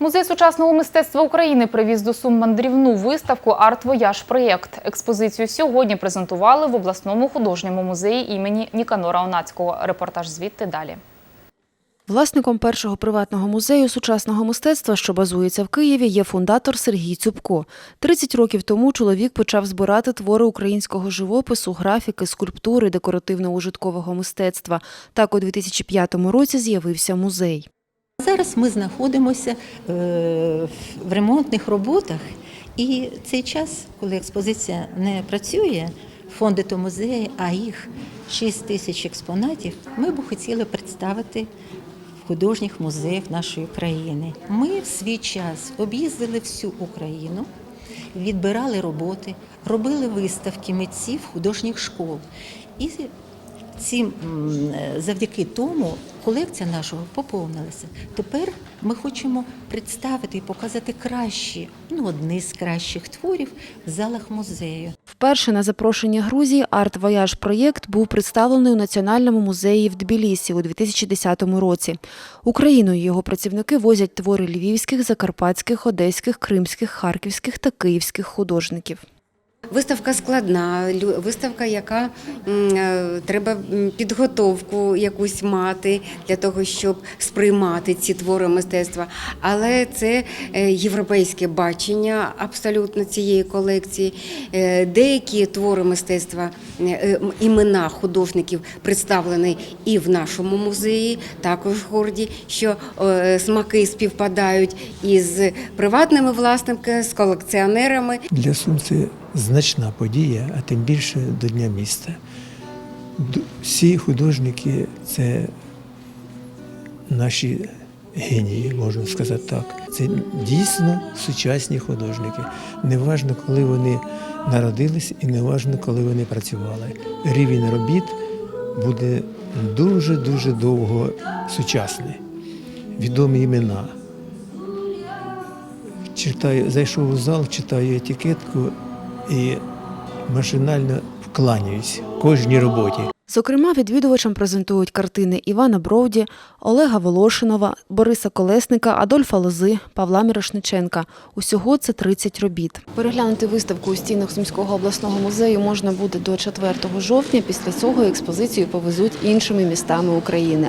Музей сучасного мистецтва України привіз до Сум мандрівну виставку Арт Вояж проєкт. Експозицію сьогодні презентували в обласному художньому музеї імені Ніканора Онацького. Репортаж звідти далі. Власником першого приватного музею сучасного мистецтва, що базується в Києві, є фундатор Сергій Цюбко. 30 років тому чоловік почав збирати твори українського живопису, графіки, скульптури, декоративно-ужиткового мистецтва. Так у 2005 році з'явився музей. Зараз ми знаходимося е, в ремонтних роботах, і цей час, коли експозиція не працює, фонди то музеї, а їх 6 тисяч експонатів, ми б хотіли представити в художніх музеях нашої країни. Ми в свій час об'їздили всю Україну, відбирали роботи, робили виставки митців художніх школ. І цим е, завдяки тому колекція нашого поповнилася. Тепер ми хочемо представити і показати кращі, ну одні з кращих творів в залах музею. Вперше на запрошення Грузії арт вояж проєкт був представлений у Національному музеї в Тбілісі у 2010 році. Україною його працівники возять твори львівських, закарпатських, одеських, кримських, харківських та київських художників. Виставка складна, виставка, яка е, треба підготовку якусь мати для того, щоб сприймати ці твори мистецтва. Але це е, європейське бачення абсолютно цієї колекції. Е, Деякі твори мистецтва, імена художників представлені і в нашому музеї. Також горді, що смаки співпадають із приватними власниками, з колекціонерами. Для Сум це значна подія, а тим більше до Дня міста. Всі художники це наші генії, можна сказати так. Це дійсно сучасні художники. Неважно, коли вони народились, і неважно, коли вони працювали. Рівень робіт буде дуже-дуже довго сучасний. Відомі імена. Читаю, зайшов у зал, читаю етикетку і машинально вкланяюсь кожній роботі. Зокрема, відвідувачам презентують картини Івана Бровді, Олега Волошинова, Бориса Колесника, Адольфа Лози, Павла Мірошниченка. Усього це 30 робіт. Переглянути виставку у стінах Сумського обласного музею можна буде до 4 жовтня. Після цього експозицію повезуть іншими містами України.